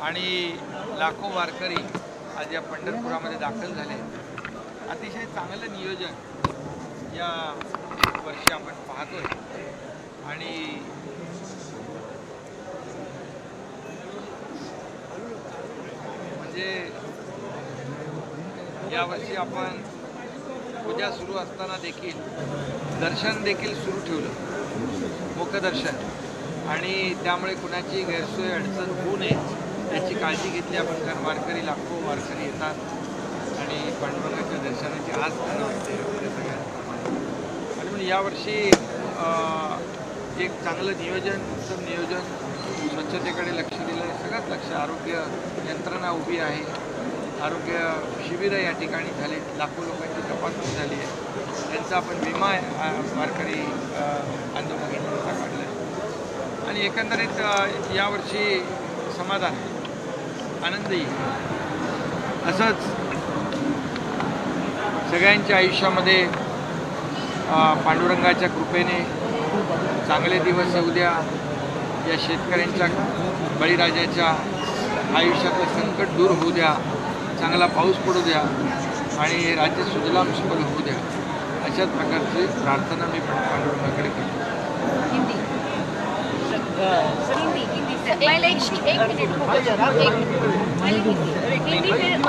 आणि लाखो वारकरी आज या पंढरपुरामध्ये दाखल झाले अतिशय चांगलं नियोजन या वर्षी आपण पाहतोय. आणि म्हणजे यावर्षी आपण पूजा सुरू असताना देखील दर्शन देखील सुरू ठेवलं. मुखदर्शन आणि त्यामुळे कुणाची गैरसोय अडचण होऊ नये. याची काळजी घेतली आपण कारण वारकरी लाखो वारकरी येतात. आणि पांडुरंगाच्या दर्शनाची आज त्यांना असते आपल्या सगळ्यांना. आणि म्हणून यावर्षी एक चांगलं नियोजन उत्तम नियोजन स्वच्छतेकडे लक्ष दिलं आहे सगळंच लक्ष आरोग्य यंत्रणा उभी आहे. आरोग्य शिबिरं या ठिकाणी झाले लाखो लोकांची तपासणी झाली आहे. त्यांचा आपण विमा वारकरी आंदोलन काढलं काढला आहे. आणि एकंदरीत यावर्षी समाधान आनंदही. असंच सगळ्यांच्या आयुष्यामध्ये पांडुरंगाच्या कृपेने चांगले दिवस येऊ द्या. या शेतकऱ्यांच्या बळीराजाच्या आयुष्यातलं संकट दूर होऊ द्या. चांगला पाऊस पडू द्या. आणि राज्य सुजलाम सुफल होऊ द्या. अशाच प्रकारची प्रार्थना मी पण पांडुरंगाकडे करतो.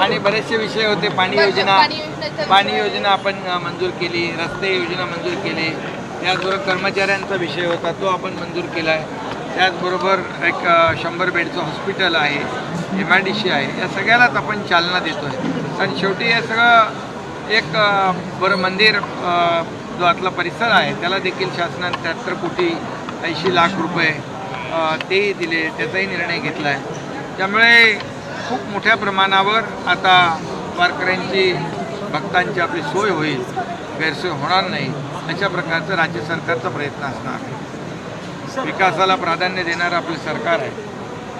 आणि बरेचसे विषय होते पाणी योजना पाणी योजना आपण मंजूर केली रस्ते योजना मंजूर केली. त्याचबरोबर कर्मचाऱ्यांचा विषय होता तो आपण मंजूर केला आहे. त्याचबरोबर एक शंभर बेडचं हॉस्पिटल आहे एम आय डी सी आहे. या सगळ्यालाच आपण चालना देतो आहे आणि शेवटी हे सगळं एक बरं मंदिर जो आतला परिसर आहे त्याला देखील शासनाने त्र्याहत्तर कोटी ऐंशी लाख रुपये तेही दिले त्याचाही निर्णय घेतला आहे त्यामुळे खूप मोठ्या प्रमाणावर आता वारकऱ्यांची भक्तांची आपली सोय होईल गैरसोय होणार नाही अशा प्रकारचं राज्य सरकारचा प्रयत्न असणार. आहे विकासाला प्राधान्य देणारं आपलं सरकार आहे.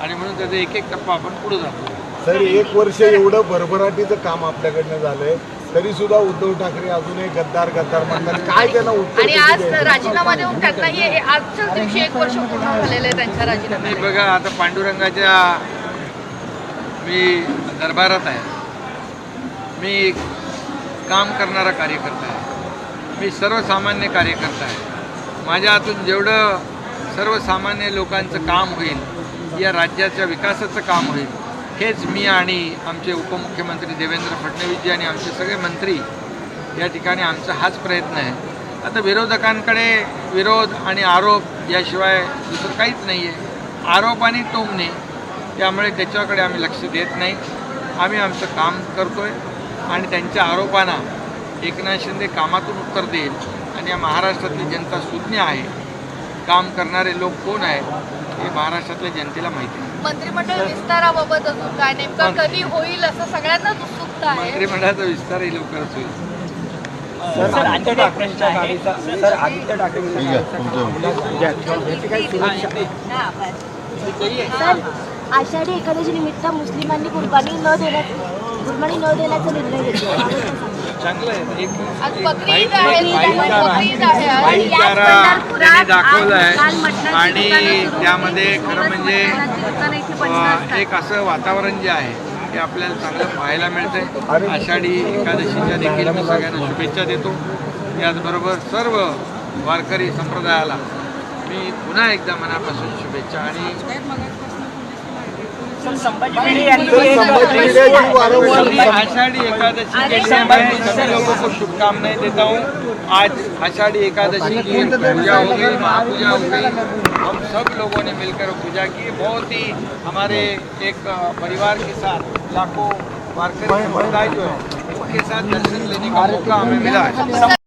आणि म्हणून त्याचा एक एक टप्पा आपण पुढे जातो. सर एक वर्ष एवढं भरभराटीचं काम आपल्याकडनं झालंय. तरी सुद्धा उद्धव ठाकरे अजूनही गद्दार गद्दार म्हणतात. काय त्यांना उत्तर आणि आज? राजीनामा देऊन त्यांना हे हे आजच्याच दिवशी एक वर्ष पूर्ण झालेलं आहे त्यांच्या नाही राजीनाम्याला बघा आता पांडुरंगाच्या मी दरबारात आहे. मी काम करणारा कार्यकर्ता आहे. मी सर्वसामान्य कार्यकर्ता आहे. माझ्या हातून जेवढं सर्वसामान्य लोकांचं काम होईल या राज्याच्या विकासाचं काम होईल हेच मी आणि आमचे उपमुख्यमंत्री देवेंद्र फडणवीसजी आणि आमचे सगळे मंत्री या ठिकाणी आमचा हाच प्रयत्न आहे. आता विरोधकांकडे विरोध आणि आरोप याशिवाय दुसरं काहीच नाही आहे. आरोप आणि टोमणे त्यामुळे त्याच्याकडे आम्ही लक्ष देत नाही. आम्ही आमचं काम करतो आहे आणि त्यांच्या आरोपांना एकनाथ शिंदे कामातून उत्तर देईल आणि या महाराष्ट्रातली जनता सुज्ञ आहे. काम करणारे लोक कोण आहेत हे महाराष्ट्रातल्या जनतेला माहिती आहे. मंत्रिमंडळ विस्ताराबाबत अजून काय नेमकं कधी होईल असं सगळ्यांनाच उत्सुकता आहे. मंत्रिमंडळाचा विस्तारही लवकरच होईल. सर आदित्य ठाकरेंच्या गाडीचा सर आदित्य ठाकरेंच्या गाडीचा याची काही सुरक्षा सर आषाढी एकादशी निमित्त मुस्लिमांनी कुर्बानी न देण्यात कुर्बानी न देण्याचा निर्णय घेतला. चांगलं आहे. एक आहे याच पंढरपुरात त्यांनी दाखवलं काल आहे. मटणाची आणि दुकानं सुरू त्यामध्ये. खरं म्हणजे मटणाची दुकानं इथे बंद अ, असतात. एक असं वातावरण जे आहे ते आपल्याला चांगलं पाहायला मिळतंय. आषाढी एकादशीच्या देखील मी सगळ्यांना शुभेच्छा देतो. याचबरोबर सर्व वारकरी संप्रदायाला मी पुन्हा एकदा मनापासून शुभेच्छा आणि आषाढ़ी एकादशी के लिए मैं सभी लोगों को शुभकामनाएँ देता हूँ। आज आषाढ़ी एकादशी की पूजा हो गई महापूजा हो गई। हम सब लोगों ने मिलकर पूजा की। बहुत ही हमारे एक परिवार के साथ लाखों वारकरी समुदाय जो है उनके साथ दर्शन लेने का मौका हमें मिला। है